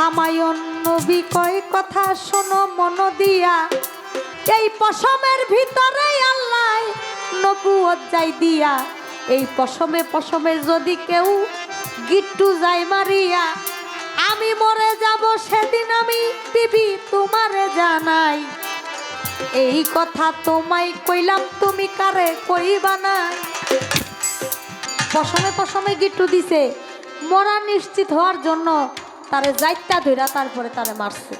হামায়ন নবী কয় কথা শোনো মন দিয়া। এই পশমের ভিতরে আল্লাহ নবুয়ত যাই দিয়া। এই পশমে পশমে যদি কেউ গিট্টু যাই মারিয়া, আমি মরে যাব সেদিন আমি বিবি তোমারে জানাই। এই কথা তোমায় কইলাম, তুমি কারে কইবা না? পশমে পশমে গিট্টু দিছে, মরা নিশ্চিত হওয়ার জন্য তারে যাইতা ধইরা তারপরে তারে মারছে।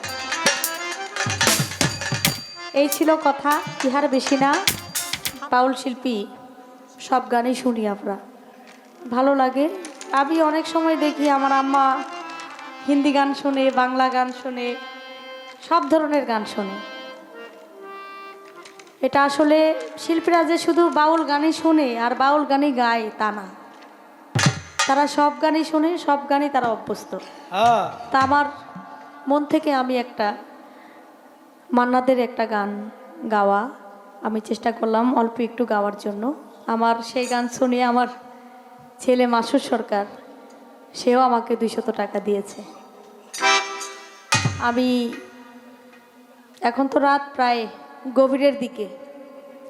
এই ছিল কথা, ইহার বেশি না। বাউল শিল্পী, সব গানই শুনি আমরা। ভালো লাগে। আমি অনেক সময় দেখি আমার আম্মা হিন্দি গান শুনে, বাংলা গান শুনে, সব ধরনের গান শোনে। এটা আসলে শিল্পীরা যে শুধু বাউল গানই শুনে আর বাউল গানই গায় তা না। তারা সব গানই শোনে সব গানই তারা অভ্যস্ত। তা আমার মন থেকে আমি একটা মান্নাদের একটা গান গাওয়া। আমি চেষ্টা করলাম অল্প একটু গাওয়ার জন্য। আমার সেই গান শুনে আমার ছেলে মাসুর সরকার। সেও আমাকে দুইশত টাকা দিয়েছে। আমি এখন তো রাত প্রায় গভীরের দিকে।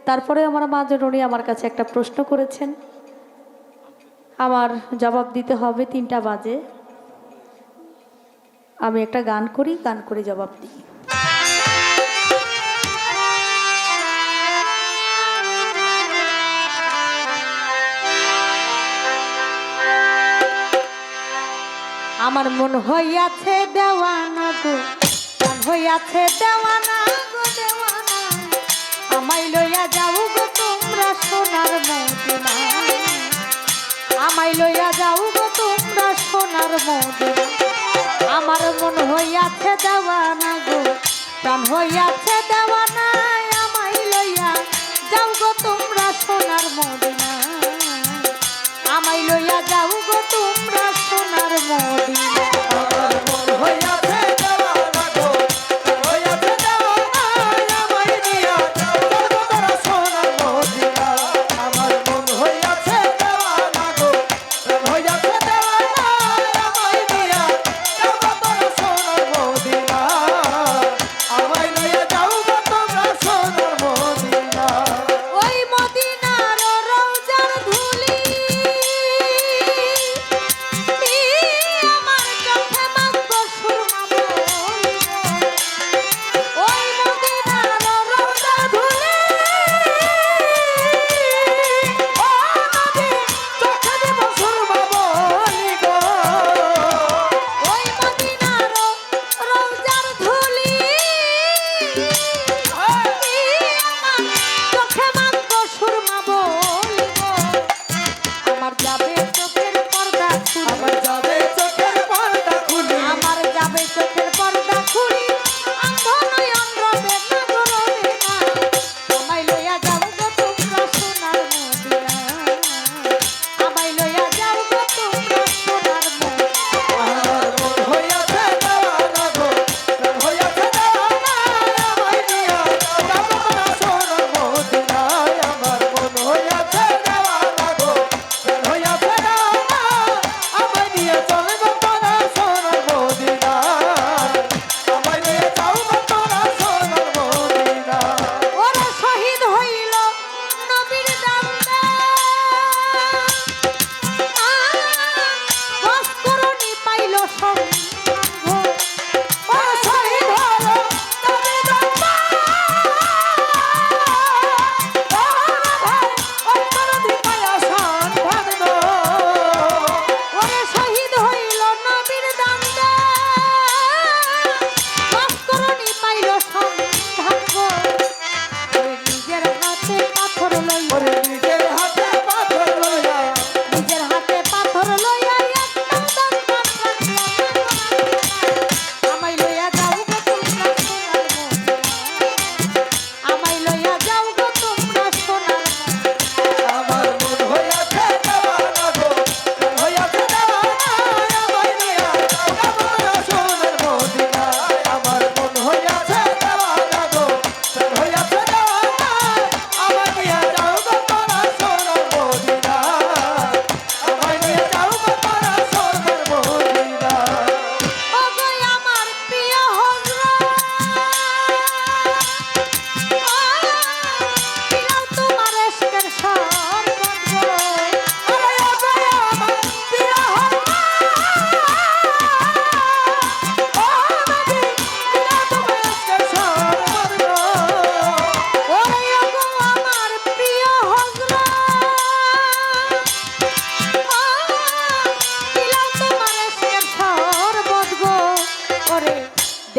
তারপরে আমার মা জননী আমার কাছে একটা প্রশ্ন করেছেন। আমার জবাব দিতে হবে তিনটা বাজে। আমি একটা গান করি, গান করে জবাব দিই। আমার মন হইয়াছে দেওয়ানা গো মন হইয়াছে দেওয়ানা গো দেওয়ানা আমায় লইয়া যাও গো তোমরা সোনার মদিনা আমায় লইয়া যাও গো তোমরা সোনার মধু আমার মন হইয়াছে দেওয়ানা গো, প্রাণ হইয়াছে দেওয়ানা আমায় লইয়া যাও গো তোমরা সোনার মধু আমায় লইয়া যাও গো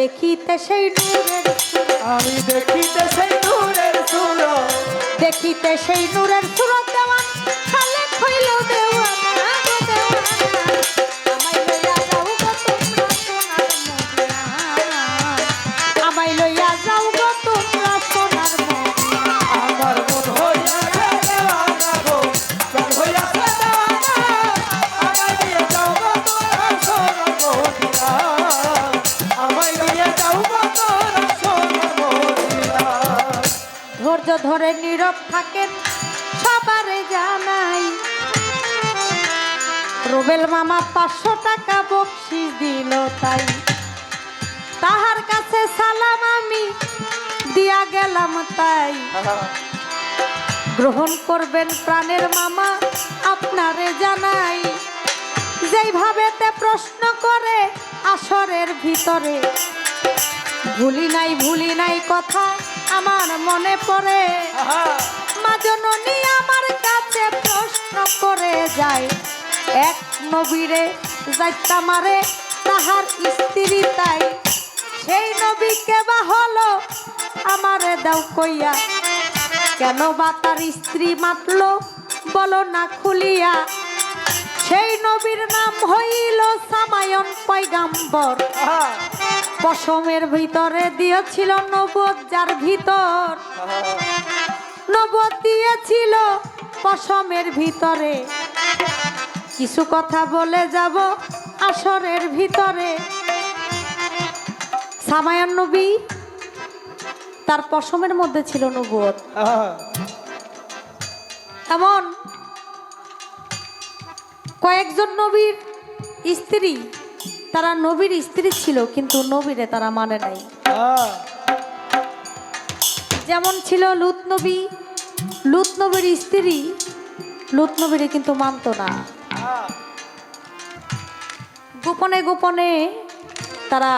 দেখিতে সেই নূরের আমি দেখিতে সেই নূরের সুর। দেখিতে সেই নূরের সুর দেওয়ান খালে খইল দেওয়ান ধরে নীরব থাকেন, সবারে জানাই। রুবেল মামা পাঁচশো টাকা বকশিস দিল তাই। তাহার কাছে সালাম আমি, দিয়া গেলাম তাই। গ্রহণ করবেন প্রাণের মামা, আপনারে জানাই। যেইভাবে তে প্রশ্ন করে, আসরের ভিতরে। ভুলি নাই ভুলি নাই কথা আমার মনে পড়ে। মা জননী আমার কাছে প্রশ্ন করে যায়। এক নবীরে যাইতা মারে তাহার স্ত্রী তাই। সেই নবীকে বা হলো আমারে দাও কইয়া। কেন বা তার স্ত্রী মাতলো বলো না খুলিয়া। সেই নবীর নাম হইল সামায়ন পয়গাম্বর। পশমের ভিতরে দিয়েছিল নবদ যার ভিতর নবদ দিয়েছিল পশমের ভিতরে। কিছু কথা বলে যাব আসরের ভিতরে। সামায়ন নবী, তার পশমের মধ্যে ছিল নবদ এমন কয়েকজন নবীর স্ত্রী তারা নবীর স্ত্রী ছিল, কিন্তু নবীরে তারা মানে নাই। যেমন ছিল লুত নবী, লুত নবীর স্ত্রী, লুত নবীরে কিন্তু মানত না। গোপনে গোপনে তারা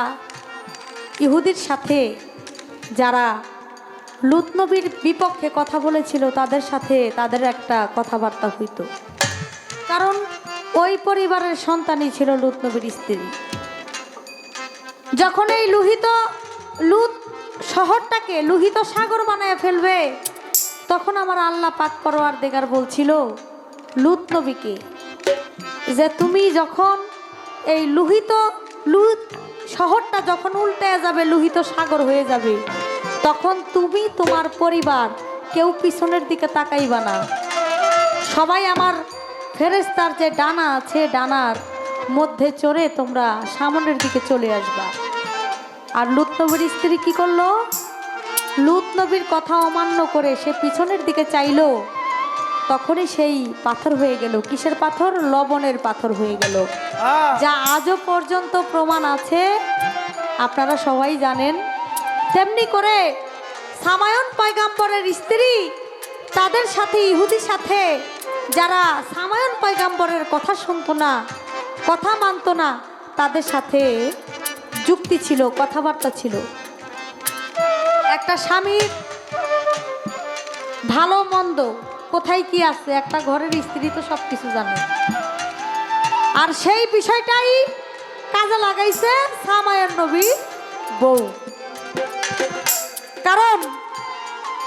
ইহুদির সাথে, যারা লুত নবীর বিপক্ষে কথা বলেছিল, তাদের সাথে তাদের একটা কথাবার্তা হইতো। কারণ ওই পরিবারের সন্তানই ছিল লুত নবীর স্ত্রী। যখন এই লুহিত লুত শহরটাকে লুহিত সাগর বানায় ফেলবে, তখন আমার আল্লাহ পাক পরোয়ার দেগার বলছিল, লুত নবীকে, যে তুমি যখন এই লুহিত লুত শহরটা যখন উল্টে যাবে, লুহিত সাগর হয়ে যাবে, তখন তুমি তোমার পরিবার কেউ পিছনের দিকে তাকাইবা না। সবাই আমার ফেরেস্তার যে ডানা আছে, ডানার মধ্যে চড়ে তোমরা সামনের দিকে চলে আসবা। আর লুত নবীর স্ত্রী কি করল? লুত নবীর কথা অমান্য করে সে পিছনের দিকে চাইলো। তখনই সেই পাথর হয়ে গেল। কিসের পাথর? লবণের পাথর হয়ে গেল। যা আজও পর্যন্ত প্রমাণ আছে। আপনারা সবাই জানেন। তেমনি করে সামায়ন পয়গাম্বরের স্ত্রী তাদের সাথে ইহুদির সাথে যারা সামায়ন পয়গাম্বরের কথা শুনতো না কথা মানতো না। তাদের সাথে যুক্তি ছিল, কথাবার্তা ছিল। একটা স্বামীর ভালো মন্দ, কোথায় কি আছে? একটা ঘরের স্ত্রী তো সব কিছু জানে। আর সেই বিষয়টাই কাজে লাগাইছে সামায়ন নবী বউ। কারণ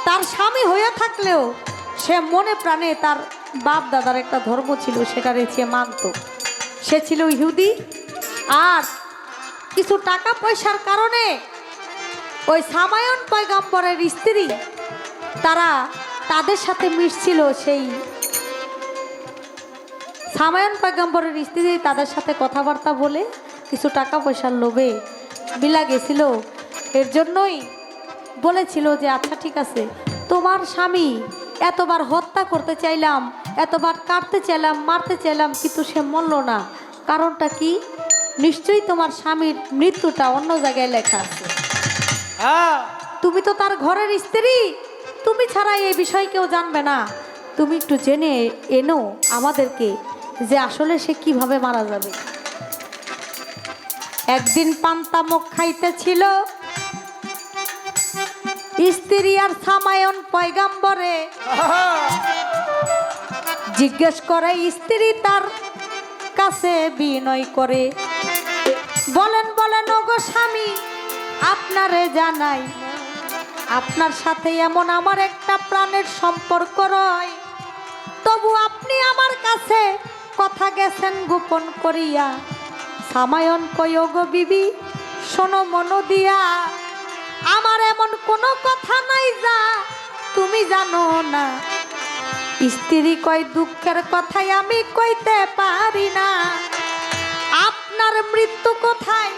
তার স্বামী হয়ে থাকলেও সে মনে প্রাণে তার বাপ দাদার একটা ধর্ম ছিল, সেটা রেখে মানত। সে ছিল ইহুদি। আর কিছু টাকা পয়সার কারণে ওই সামায়ন পয়গাম্বরের স্ত্রী, তারা তাদের সাথে মিশছিল সেই সামায়ন পয়গাম্বরের স্ত্রী তাদের সাথে কথাবার্তা বলে কিছু টাকা পয়সার লোভে মিলা গেছিল। এর জন্যই বলেছিল যে আচ্ছা ঠিক আছে, তোমার স্বামী এতবার হত্যা করতে চাইলাম, এতবার কাটতে চাইলাম, মারতে চাইলাম, কিন্তু সে মরল না। কারণটা কি? নিশ্চয়ই তোমার স্বামীর মৃত্যুটা অন্য জায়গায় লেখা আছে। তুমি তো তার ঘরের স্ত্রী। তুমি ছাড়া এই বিষয় কেউ জানবে না। তুমি একটু জেনে এনো আমাদেরকে যে আসলে সে কীভাবে মারা যাবে। একদিন পান্তামুখ খাইতেছিল। স্ত্রী আর সামায়ন পয়গাম্বরে। জিজ্ঞেস করে স্ত্রী তার কাছে বিনয় করে। বলেন বলেন, ওগো স্বামী, আপনারে জানাই, আপনার সাথে এমন আমার একটা প্রাণের সম্পর্ক রয়। তবু আপনি আমার কাছে কথা গেছেন গোপন করিয়া। সামায়ন কয়োগ বিবি, শোনো মন দিয়া, আমার এমন কোনো কথা নাই যা তুমি জানো না। স্ত্রী কয়, দুঃখের কথাই আমি কইতে পারি না। আপনার মৃত্যু কোথায়?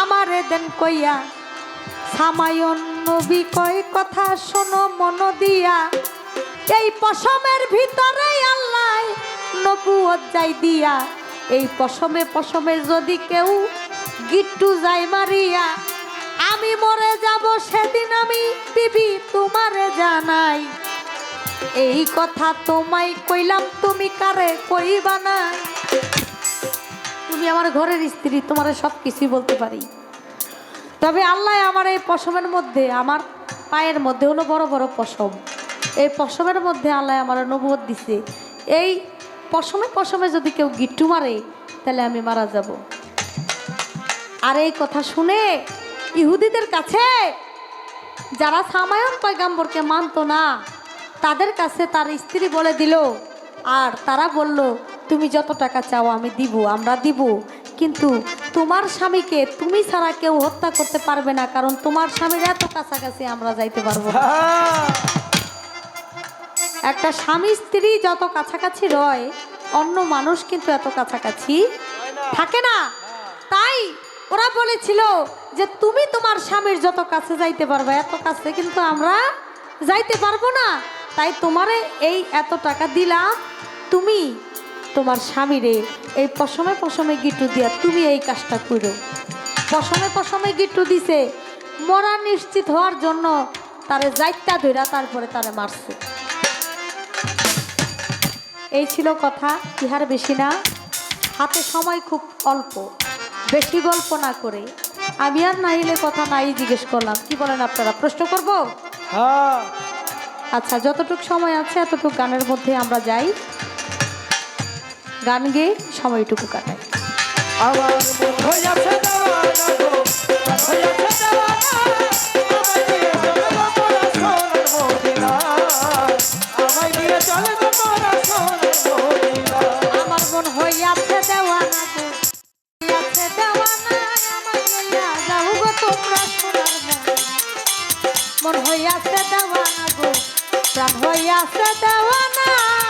আমারে দেন কইয়া। সামায়ন নবী কয়, কথা শোনো, মন দিয়া। এই পশমের ভিতরে আল্লাহ নবুয়ত যাই দিয়া। এই পশমে পশমে যদি কেউ গিট্টু যায় মারিয়া, আমি মরে যাব সেদিন আমি বিবি তোমারে জানাই। এই কথা তোমায় কইলাম, তুমি কারে কইবা না? তুমি আমার ঘরের স্ত্রী, তোমার সব কিছুই বলতে পারি। তবে আল্লাহ আমার এই পশমের মধ্যে, আমার পায়ের মধ্যে হলো বড় বড় পশম। এই পশমের মধ্যে আল্লাহ আমার নবুয়ত দিছে, এই পশমে পশমে যদি কেউ গিট্টু মারে, তাহলে আমি মারা যাব। আর এই কথা শুনে ইহুদিদের কাছে যারা সামায়ন পয়গাম্বরকে মানতো না তাদের কাছে তার স্ত্রী বলে দিল আর তারা বলল তুমি যত টাকা চাও আমি দিব আমরা দিব। কিন্তু তোমার স্বামীকে তুমি ছাড়া কেউ হত্যা করতে পারবে না কারণ তোমার স্বামীর এত কাছাকাছি আমরা যাইতে পারব একটা স্বামী স্ত্রী যত কাছাকাছি রয় অন্য মানুষ কিন্তু এত কাছাকাছি থাকে না। তাই ওরা বলেছিল যে তুমি তোমার স্বামীর যত কাছে যাইতে পারবে এত কাছে কিন্তু আমরা যাইতে পারব না। তাই তোমারে এই এত টাকা দিলাম। তুমি তোমার স্বামীরে এই পশমে পশমে গিট্টু দিয়া তুমি এই কাজটা করো। পশমে পশমে গিট্টু দিছে, মরা নিশ্চিত হওয়ার জন্য তারে যাইতা ধইরা তারপরে তারে মারছে। এই ছিল কথা, ইহার বেশি না। হাতে সময় খুব অল্প, বেশি গল্প না করে। আমি আর নাইলে কথা নাই জিজ্ঞেস করলাম, কি বলেন আপনারা, প্রশ্ন করব? হ্যাঁ। আচ্ছা যতটুকু সময় আছে এতটুকু গানের মধ্যে আমরা যাই। গান গেয়ে সময়টুকু কাটাই। আমার মন হইয়াছে দেওয়ানা গো। প্রাণ হইয়াছে দেওয়ানা